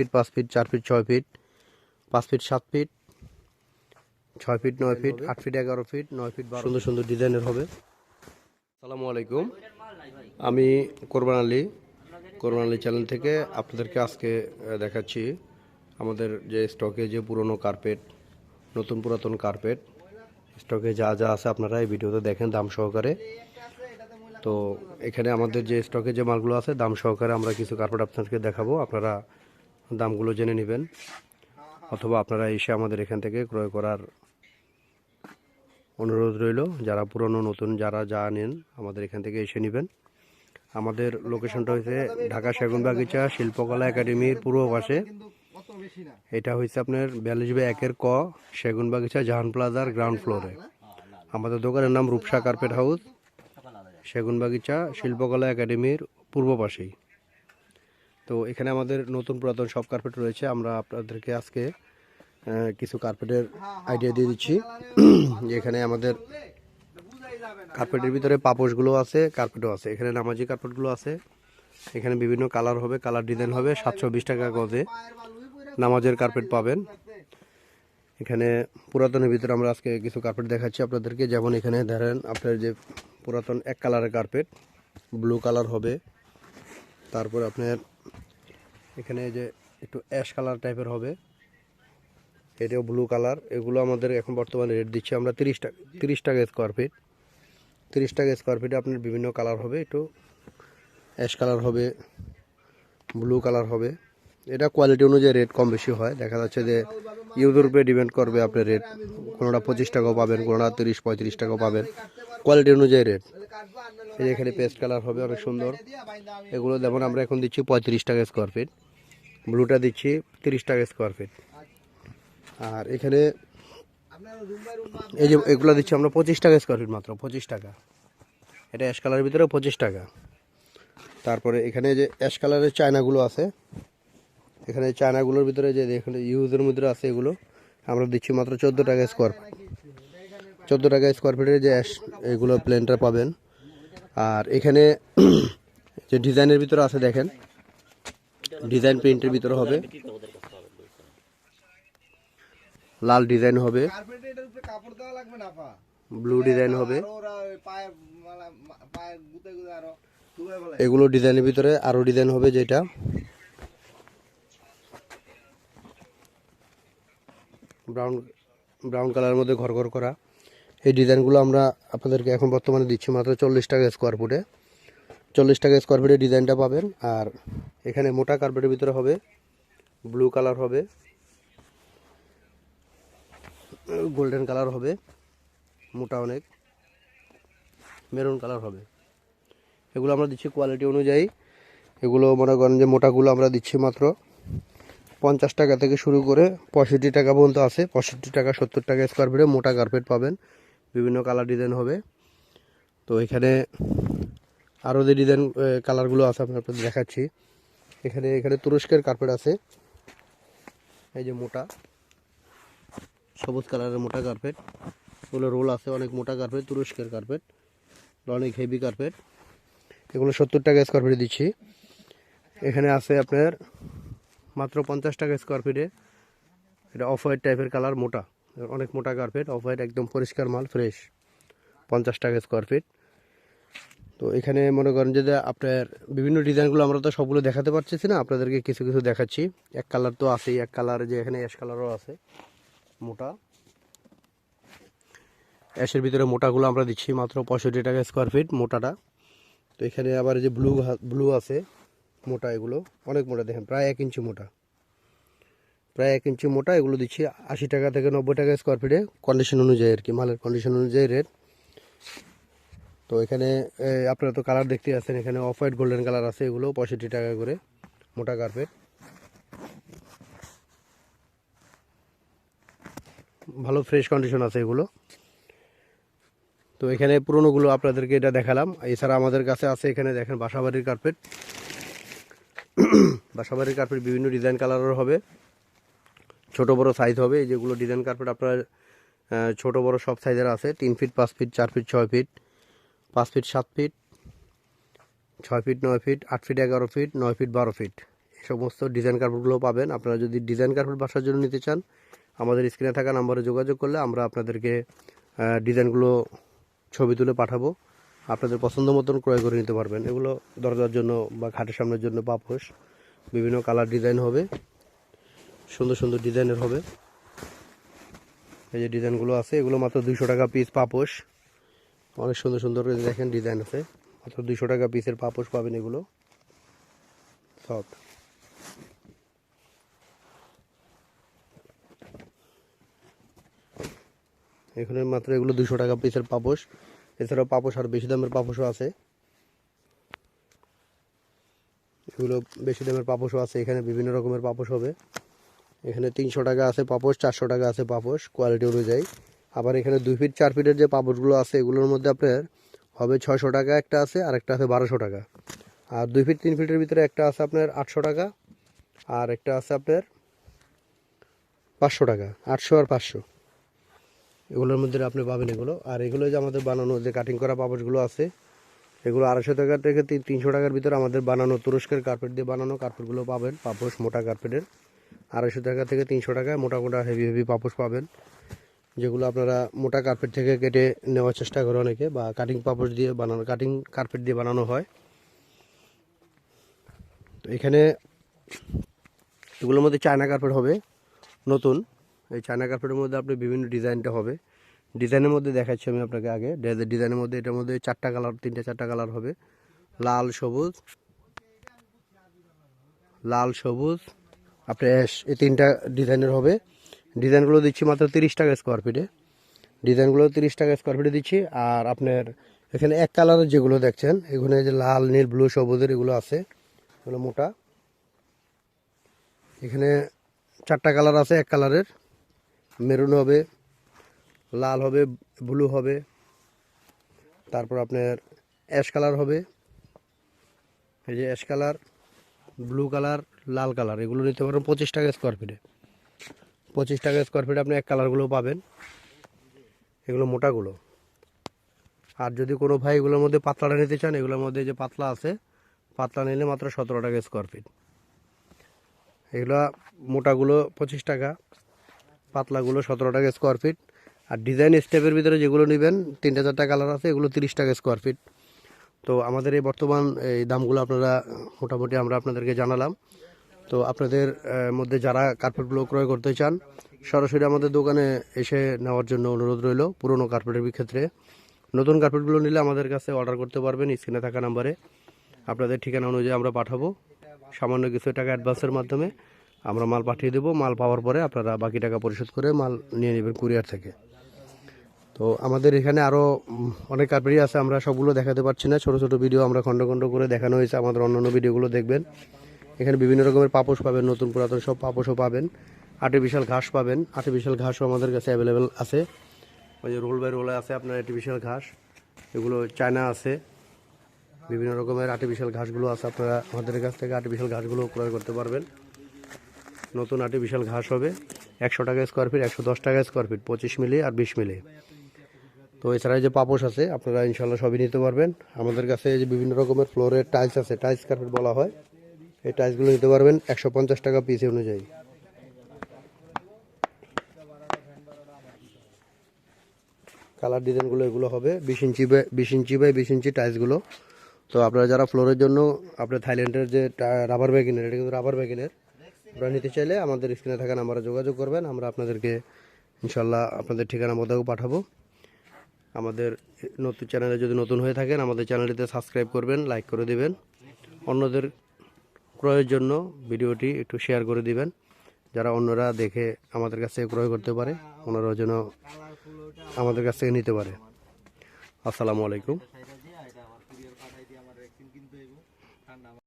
Fit পাঁচ fit চার fit ছয় ফিট পাঁচ ফিট সাত ফিট ছয় ফিট নয় ফিট আট ফিট এগারো ফিট নয় ফিট সুন্দর সুন্দর ডিজাইনের হবে। আসসালামু আলাইকুম। আমি কোরবান আলী কোরবান আলী চ্যানেল থেকে আপনাদেরকে আজকে দেখাচ্ছি আমাদের যে স্টকে যে পুরনো কার্পেট নতুন পুরাতন কার্পেট স্টকে যা যা আছে আপনারা এই ভিডিওতে দেখেন দাম সহকারে। তো এখানে আমাদের যে স্টকে যে মালগুলো আছে দাম সহকারে আমরা কিছু কার্পেট আপনাদেরকে দেখাবো। আপনারা দামগুলো জেনে নেবেন, অথবা আপনারা এসে আমাদের এখান থেকে ক্রয় করার অনুরোধ রইল। যারা পুরনো, নতুন, যারা যা নেন, আমাদের এখান থেকে এসে নেবেন। আমাদের লোকেশনটা হয়েছে ঢাকা সেগুন বাগিচা শিল্পকলা একাডেমির পূর্ব পাশে। এটা হয়েছে আপনার বিয়াল্লিশ বাই একের ক সেগুন বাগিচা জাহান প্লাজার গ্রাউন্ড ফ্লোরে। আমাদের দোকানের নাম রূপসা কার্পেট হাউস সেগুন বাগিচা শিল্পকলা একাডেমির পূর্ব পাশেই। তো এখানে আমাদের নতুন পুরাতন সব কার্পেট রয়েছে। আমরা আপনাদেরকে আজকে কিছু কার্পেটের আইডিয়া দিয়ে দিচ্ছি। এখানে আমাদের কার্পেটের ভিতরে পাপোশগুলো আছে কার্পেটও আছে। এখানে নামাজি কার্পেটগুলো আছে। এখানে বিভিন্ন কালার হবে কালার ডিজাইন হবে, সাতশো বিশ টাকা গজে নামাজের কার্পেট পাবেন। এখানে পুরাতনের ভিতরে আমরা আজকে কিছু কার্পেট দেখাচ্ছি আপনাদেরকে। যেমন এখানে ধরেন আপনার যে পুরাতন এক কালারের কার্পেট ব্লু কালার হবে। তারপর আপনার এখানে যে একটু অ্যাশ কালার টাইপের হবে। এটাও ব্লু কালার এগুলো আমাদের এখন বর্তমানে রেট দিচ্ছি আমরা তিরিশ টাকা তিরিশ টাকা স্কোয়ার ফিট তিরিশ টাকা স্কোয়ার ফিটে আপনার বিভিন্ন কালার হবে। একটু অ্যাশ কালার হবে ব্লু কালার হবে। এটা কোয়ালিটি অনুযায়ী রেট কম বেশি হয়। দেখা যাচ্ছে যে ইউজের উপরে ডিপেন্ড করবে আপনার রেট কোনোটা পঁচিশ টাকাও পাবেন, কোনোটা তিরিশ, পঁয়ত্রিশ টাকাও পাবেন। কোয়ালিটি অনুযায়ী রেট এই যে এখানে পেস্ট কালার হবে, অনেক সুন্দর। এগুলো যেমন আমরা এখন দিচ্ছি পঁয়ত্রিশ টাকা স্কোয়ার ফিট ব্লুটা দিচ্ছি তিরিশ টাকা স্কোয়ার ফিট আর এখানে এই যে এগুলো দিচ্ছি আমরা পঁচিশ টাকা স্কোয়ার ফিট মাত্র, পঁচিশ টাকা। এটা অ্যাশ কালারের ভিতরে পঁচিশ টাকা। তারপরে এখানে যে অ্যাশ কালারের চায়নাগুলো আছে, এখানে চায়নাগুলোর ভিতরে যে এখানে ইউজের মধ্যে আছে এগুলো, আমরা দিচ্ছি মাত্র চোদ্দ টাকা স্কোয়ার ফিট চোদ্দ টাকা স্কোয়ার ফিটের যে অ্যাশ এগুলো প্লেনটা পাবেন। আর এখানে যে ডিজাইনের ভিতরে আছে দেখেন, ডিজাইন প্রিন্টের ভিতরে হবে। লাল ডিজাইন হবে। ব্লু ডিজাইন হবে। এগুলো ডিজাইনের ভিতরে আরও ডিজাইন হবে যেটা। ব্রাউন ব্রাউন কালারের মধ্যে ঘর ঘর করা। এই ডিজাইনগুলো আমরা আপনাদেরকে এখন বর্তমানে দিচ্ছি মাত্র চল্লিশ টাকা স্কোয়ার ফুটে চল্লিশ টাকা স্কোয়ার ফুটে ডিজাইনটা পাবেন। আর এখানে মোটা কার্পেটের ভিতরে হবে ব্লু কালার হবে গোল্ডেন কালার হবে, মোটা অনেক মেরুন কালার হবে। এগুলো আমরা দিচ্ছি কোয়ালিটি অনুযায়ী। এগুলো মনে করেন যে মোটাগুলো আমরা দিচ্ছি মাত্র পঞ্চাশ টাকা থেকে শুরু করে পঁয়ষট্টি টাকা পর্যন্ত আছে। পঁয়ষট্টি টাকা, সত্তর টাকা স্কোয়ার ফিটে মোটা কার্পেট পাবেন। বিভিন্ন কালার ডিজাইন হবে। তো এখানে আরও যে ডিজাইন কালারগুলো আছে আমি আপনাদের দেখাচ্ছি। এখানে এখানে তুরস্কের কার্পেট আছে। এই যে মোটা, সবুজ কালারের মোটা কার্পেট এগুলো রোল আছে, অনেক মোটা কার্পেট তুরস্কের কার্পেট অনেক হেভি কার্পেট এগুলো সত্তর টাকা স্কোয়ার ফিটে দিচ্ছি। এখানে আছে আপনার মাত্র পঞ্চাশ টাকা স্কোয়ার ফিটে এটা অফ হোয়াইট টাইপের কালার মোটা। অনেক মোটা কার্পেট অফ হোয়াইট একদম পরিষ্কার মাল ফ্রেশ পঞ্চাশ টাকা স্কোয়ার ফিট তো এখানে মনে করেন যে আপনার বিভিন্ন ডিজাইনগুলো আমরা তো সবগুলো দেখাতে পারতেছি না, আপনাদেরকে কিছু কিছু দেখাচ্ছি। এক কালার তো আছেই, এক কালার যে এখানে অ্যাশ কালারও আছে, মোটা। অ্যাশের ভিতরে মোটাগুলো আমরা দিচ্ছি মাত্র পঁয়ষট্টি টাকা স্কোয়ার ফিট মোটাটা। তো এখানে আবার যে ব্লু ব্লু আছে, মোটা এগুলো, অনেক মোটা, দেখেন, প্রায় এক ইঞ্চি মোটা। প্রায় এক ইঞ্চি মোটা, এগুলো দিচ্ছি আশি টাকা থেকে নব্বই টাকা স্কোয়ার ফিটে কন্ডিশন অনুযায়ী আর কি, মালের কন্ডিশন অনুযায়ী রেট তো এখানে আপনারা তো কালার দেখতে আছেন, এখানে অফ হোয়াইট গোল্ডেন কালার আছে, এগুলো পঁয়ষট্টি টাকা করে মোটা কার্পেট ভালো ফ্রেশ কন্ডিশন আছে এগুলো। তো এখানে পুরোনোগুলো আপনাদেরকে এটা দেখালাম। এছাড়া আমাদের কাছে আছে এখানে দেখেন বাসাবাড়ির কার্পেট বাসাবাড়ির কার্পেট বিভিন্ন ডিজাইন কালারের হবে। ছোট বড় সাইজ হবে, এই যেগুলো ডিজাইন কার্পেট আপনার ছোট বড় সব সাইজের আছে। তিন ফিট পাঁচ ফিট চার ফিট ছয় ফিট পাঁচ ফিট সাত ফিট ছয় ফিট নয় ফিট আট ফিট এগারো ফিট নয় ফিট বারো ফিট এই সমস্ত ডিজাইন কার্পেটগুলো পাবেন। আপনারা যদি ডিজাইন কার্পেট বাসার জন্য নিতে চান, আমাদের স্ক্রিনে থাকা নাম্বারে যোগাযোগ করলে আমরা আপনাদেরকে ডিজাইনগুলো ছবি তুলে পাঠাবো। আপনাদের পছন্দ মতন ক্রয় করে নিতে পারবেন। এগুলো দরজার জন্য বা খাটের সামনের জন্য পাপোশ বিভিন্ন কালার ডিজাইন হবে। সুন্দর সুন্দর ডিজাইনের হবে। এই যে ডিজাইনগুলো আছে, এগুলো মাত্র দুইশো টাকা পিস পাপোশ। অনেক সুন্দর সুন্দর দেখেন ডিজাইন আছে। মাত্র দুইশো টাকা পিসের পাপোশ পাবেন এগুলো। সব। এখানে মাত্র এগুলো দুশো টাকা পিসের পাপোশ। এছাড়াও পাপোশ আর বেশি দামের পাপোশও আছে। এগুলো বেশি দামের পাপোশও আছে। এখানে বিভিন্ন রকমের পাপোশ হবে। এখানে তিনশো টাকা আছে পাপোশ, চারশো টাকা আছে পাপোশ কোয়ালিটি অনুযায়ী। আবার এখানে দুই ফিট চার ফিটের যে পাপোশগুলো আছে, এগুলোর মধ্যে আপনার হবে ছয়শো টাকা, একটা আছে আর একটা আছে বারোশো টাকা। আর দুই ফিট তিন ফিটের ভিতরে একটা আছে আপনার আটশো টাকা, আর একটা আছে আপনার পাঁচশো টাকা, আটশো আর পাঁচশো। এগুলোর মধ্যে আপনি পাবেন এগুলো। আর এগুলো যে আমাদের বানানো, যে কাটিং করা পাপোশগুলো আছে, এগুলো আড়াইশো টাকা থেকে তিন তিনশো টাকার ভিতরে আমাদের বানানো তুরস্কের কার্পেট দিয়ে বানানো কার্পেটগুলো পাবেন, পাপোশ মোটা কার্পেটের আড়াইশো টাকা থেকে তিনশো টাকায় মোটা মোটা হেভি হেভি পাপোশ পাবেন। যেগুলো আপনারা মোটা কার্পেট থেকে কেটে নেওয়ার চেষ্টা করে অনেকে, বা কাটিং পাপোশ দিয়ে বানানো কাটিং কার্পেট দিয়ে বানানো হয়। তো এখানে এগুলোর মধ্যে চায়না কার্পেট হবে, নতুন। এই চায়না কার্পেটের মধ্যে আপনি বিভিন্ন ডিজাইনটা হবে। ডিজাইনের মধ্যে দেখাচ্ছি আমি আপনাকে আগে। ডিজাইনের মধ্যে এটার মধ্যে চারটা কালার তিনটা চারটা কালার হবে। লাল, সবুজ লাল, সবুজ আপনি অ্যাশ এই তিনটা ডিজাইনের হবে। ডিজাইনগুলো দিচ্ছি মাত্র তিরিশ টাকা স্কোয়ার ফিটে ডিজাইনগুলো তিরিশ টাকা স্কোয়ার ফিটে দিচ্ছি। আর আপনার এখানে এক কালারের যেগুলো দেখছেন, এখানে যে লাল, নীল ব্লু সবুজের এগুলো আছে, এগুলো মোটা। এখানে চারটা কালার আছে, এক কালারের। মেরুন হবে, লাল হবে, ব্লু হবে। তারপর আপনার অ্যাশ কালার হবে। এই যে অ্যাশ কালার। ব্লু কালার, লাল কালার, এগুলো নিতে পারেন পঁচিশ টাকা স্কোয়ার ফিটে পঁচিশ টাকা স্কোয়ার ফিটে আপনি এক কালারগুলো পাবেন। এগুলো মোটাগুলো। আর যদি কোনো ভাই এগুলোর মধ্যে পাতলাটা নিতে চান, এগুলোর মধ্যে যে পাতলা আছে, পাতলা নিলে মাত্র সতেরো টাকা স্কোয়ার ফিট এগুলো মোটাগুলো পঁচিশ টাকা পাতলাগুলো সতেরো টাকা স্কোয়ার ফিট আর ডিজাইন স্টেপের ভিতরে যেগুলো নেবেন, তিনটা চারটা কালার আছে, এগুলো তিরিশ টাকা স্কোয়ার ফিট তো আমাদের এই বর্তমান, এই দামগুলো আপনারা মোটামুটি আমরা আপনাদেরকে জানালাম। তো আপনাদের মধ্যে যারা কার্পেটগুলো ক্রয় করতে চান, সরাসরি আমাদের দোকানে এসে নেওয়ার জন্য অনুরোধ রইল পুরনো কার্পেটের ক্ষেত্রে। নতুন কার্পেটগুলো নিলে আমাদের কাছে অর্ডার করতে পারবেন স্ক্রিনে থাকা নাম্বারে। আপনাদের ঠিকানা অনুযায়ী আমরা পাঠাবো। সামান্য কিছু টাকা অ্যাডভান্সের মাধ্যমে আমরা মাল পাঠিয়ে দেবো। মাল পাওয়ার পরে আপনারা বাকি টাকা পরিশোধ করে মাল নিয়ে নেবেন কুরিয়ার থেকে। তো আমাদের এখানে আরও অনেক কার্পেটই আছে, আমরা সবগুলো দেখাতে পারছি না। ছোট ছোট ভিডিও আমরা খণ্ড খণ্ড করে দেখানো হয়েছে, আমাদের অন্যান্য ভিডিওগুলো দেখবেন। এখানে বিভিন্ন রকমের পাপোশ পাবেন, নতুন পুরাতন সব পাপোশও পাবেন। আর্টিফিশিয়াল ঘাস পাবেন আর্টিফিশিয়াল ঘাসও আমাদের কাছে অ্যাভেলেবেল আছে। ওই যে রোল বাই রোলে আছে আপনার আর্টিফিশিয়াল ঘাস, এগুলো চায়না আছে। বিভিন্ন রকমের আর্টিফিশিয়াল ঘাসগুলো আছে, আপনারা আমাদের কাছ থেকে আর্টিফিশিয়াল ঘাসগুলো ক্রয় করতে পারবেন। নতুন আর্টিফিশিয়াল ঘাস হবে, একশো টাকা স্কোয়ার ফিট একশো দশ টাকা স্কোয়ার ফিট পঁচিশ মিলি আর বিশ মিলি। তো এছাড়া যে পাপোশ আছে, আপনারা ইনশাল্লাহ সবই নিতে পারবেন। আমাদের কাছে যে বিভিন্ন রকমের ফ্লোরের টাইলস আছে, টাইলস কার্পেট বলা হয়, এই টাইলসগুলো নিতে পারবেন একশো পঞ্চাশ টাকা পিস অনুযায়ী। কালার ডিজাইনগুলো এগুলো হবে, বিশ ইঞ্চি বাই, বিশ ইঞ্চি বাই বিশ ইঞ্চি টাইলসগুলো। তো আপনারা যারা ফ্লোরের জন্য আপনার থাইল্যান্ডের যে রাবার ব্যাগিনের এটা কিন্তু রাবার ব্যাগিনের আপনারা নিতে চাইলে আমাদের স্ক্রিনে থাকা নাম্বারে যোগাযোগ করবেন, আমরা আপনাদেরকে ইনশাল্লাহ আপনাদের ঠিকানা মতো পাঠাবো। আমাদের নতুন চ্যানেলে যদি নতুন হয়ে থাকেন, আমাদের চ্যানেলটিতে সাবস্ক্রাইব করবেন, লাইক করে দিবেন। অন্যদের ক্রয়ের জন্য ভিডিওটি একটু শেয়ার করে দিবেন। যারা অন্যরা দেখে আমাদের কাছে ক্রয় করতে পারে ওনারাও যেন আমাদের কাছ থেকে নিতে পারে। আসসালামু আলাইকুম।